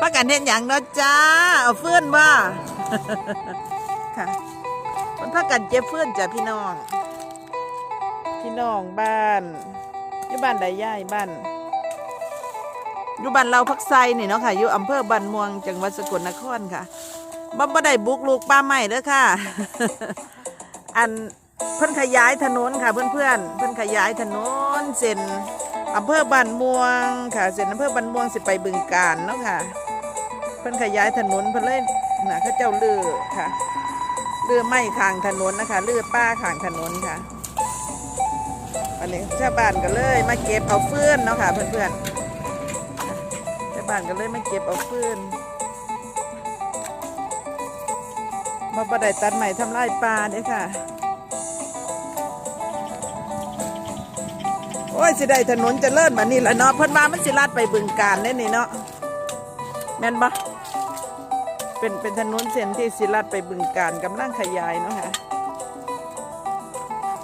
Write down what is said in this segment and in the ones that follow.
ว่ากันเห็นอย่างเนาะจ้าเอาเฟื่อนบ่ค่ะมันพากันเจ็บเฟื่อนจ้ะพี่น้อง พี่น้องบ้านอยู่บ้านใดย่ายบ้านอยู่บ้านเราพักไซนี่เนาะค่ะอยู่อำเภอบ้านม่วงจังหวัดสกลนครค่ะบ่บ่ได้บุกลูกป้าใหม่เด้อค่ะ อันเพิ่นขยายถนนค่ะเพื่อนๆเพิ่นขยายถนนเส้นอำเภอบ้านม่วงค่ะเส้นอำเภอบ้านม่วงสิไปบึงกาฬเนาะค่ะ พิ่นขยายถนนเพิ่นเลยน่ะเขาเจ้าลือค่ะลือไม้ข้างถนนนะคะลือป้าข้างถนนค่ะอันนี้ชาวบ้านก็เลยมาเก็บเอาฟืนเนาะค่ะเพื่อนๆชาวบ้านก็เลยมาเก็บเอาฟืนมาประได้ตัดใหม่ทำลายป่าเด้ค่ะ โอ้ยสิได้ถนนจะเลิ่นมานี่ละเนาะเพิ่นมามันสิลาดไปบึงการเด้นี่เนาะแม่นปะ เป็นเป็นถนนเส้นที่สิลัดไปบึงการกำลังขยายเนาะค่ะ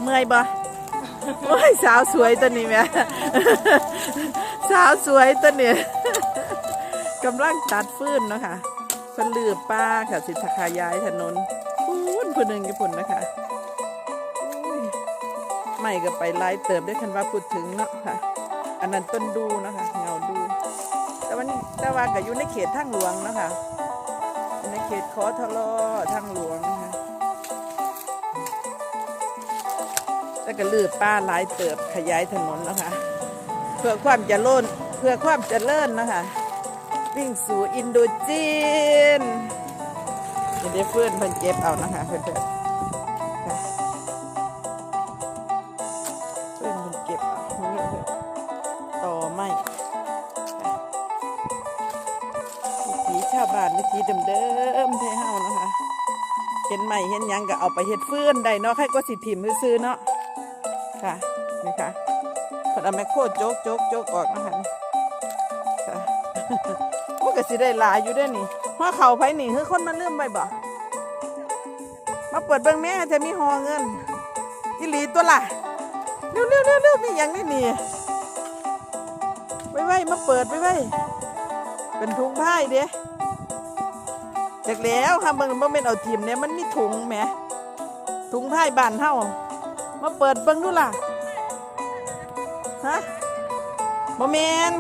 เมื่อยปะโอ้ยสาวสวยตัวนี้แม่สาวสวยตัวนี้กำลังตัดฟืนเนาะค่ะเพิ่นลือป้าค่ะ สิทขยายถนนพูนผู้หนึ่งญี่ปุ่นนะคะอุ้ยไม่ก็ไปไล่เติมได้คันว่าพูดถึงเนาะค่ะ อันนั้นต้นดูเนาะคะเงาดู แต่มันแต่ว่าก็อยู่ในเขตทางหลวงเนาะคะ อยู่ในเขตคอทลอทางหลวงนะคะแล้วก็ลือป้าหลายเติบขยายถนนนะคะ เพื่อความจะล่นเพื่อความเลิ่นนะคะ วิ่งสู่อินโดจีนเดี๋ยวเพื่อนเพิ่นเก็บเอานะคะเพื่อน ชาวบ้านวิถีเดิมๆเท่เฮาเนาะคะ เห็นไหม่เห็นยังก็เอาไปเฮ็ดฟืนได้เนาะใครก็สิถิ่มซื้อเนาะ ค่ะ นี่ค่ะพนเอาแมคโครโจกโจกโจกออกนะคะนี่ค่ะโอ้ก็สิได้หลายอยู่ด้อนี่หัวเข่าไผนี่คือคนมันลืมไปบ่ มาเปิดเบิ่งแม่จะมีหอเงินอีหลีตัวล่ะเร็วๆเร็วๆมีหยังนี่นี่ไว้ไว้มาเปิดไว้ไว้เป็นถุงผ้าเด้ จากแล้วค่ะเบิ่งบ่แม่นเอาทีมเนี่ยมันมีถุงแหมถุงผ้ายบ้านเฮามาเปิดเบิ่งดูล่ะฮะบ่แม่น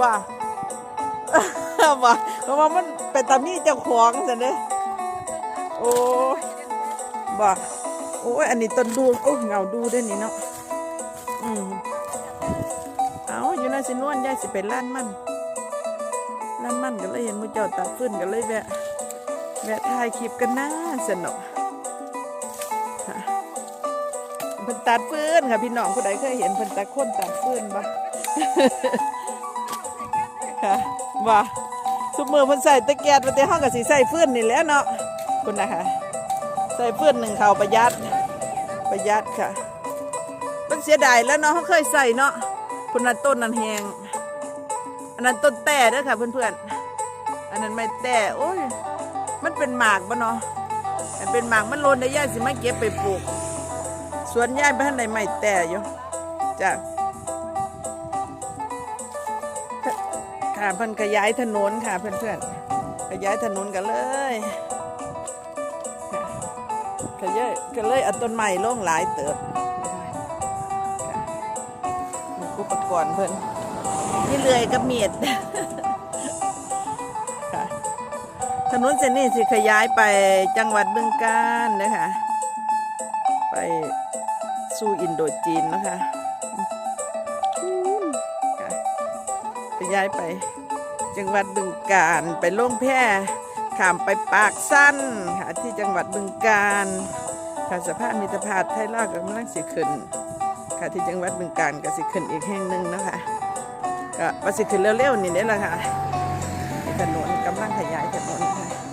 บ่บ่เพราะว่ามันเป็นตามีเจ้าของซั่นเด้โอ้บ่โอ้ยอันนี้ต้นดูโอ้เงาดูด้อนี่เนาะอืมายสินวนยายสิไปล้านมันล้านมันก็เลยเห็นมือเจ้าตัดฟื้นกันเลยแวะแวะถ่ายคลิปกันนะสนุกค่ะเพิ่นตัดฟื้นค่ะพี่น้องผู้ใดเคยเห็นเพิ่นตัดคนตัดฟื้นบ่ค่ะบ่ทุกมือเพิ่นใส่ตะแกรงมาแต่ห้องกับสีใส่ฟื้นนี่แล้วเนาะคุณนะคะใส่ฟื้นหนึ่งเข่าประหยัดประหยัดค่ะมันเสียดายแล้วเนาะเขาเคยใส่เนาะ พุ่นนั้นต้นนั้นแหงอันนั้นต้นแต่เด้อค่ะเพื่อนๆ อันนั้นไม่แต่โอ้ย มันเป็นหมากปะเนาะมันเป็นหมากมันโลนได้ย่าสิไมาเก็บไปปลูก สวนย่าบ้านในไม่แต่อยู่จ้ะค่ะเพิ่นขยายถนนค่ะเพื่อนๆ ขยายถนนกันเลยค่ะขยายก็เลยเอาต้นไม้ลงหลายเติบ ปกรณ์เพิ่นนี่เลื่อยกับเมียดค่ะถนนเส้นนี้สิขยายไปจังหวัดบึงกาฬนะคะ ไปสู่อินโดจีนนะคะอืมค่ะขยายไปจังหวัดบึงกาฬไปลงแพร่ข้ามไปปากสั้นค่ะที่จังหวัดบึงกาฬค่ะสภาพมิตรภาพไทยลาวกำลังสิขึ้น ค่ะที่จังหวัดบึงกาฬก็สิขึ้นอีกแห่งหนึ่งนะคะก็ว่าสิขึ้นเร็วๆนี่นี่แหละค่ะถนนกำลังขยายถนนค่ะ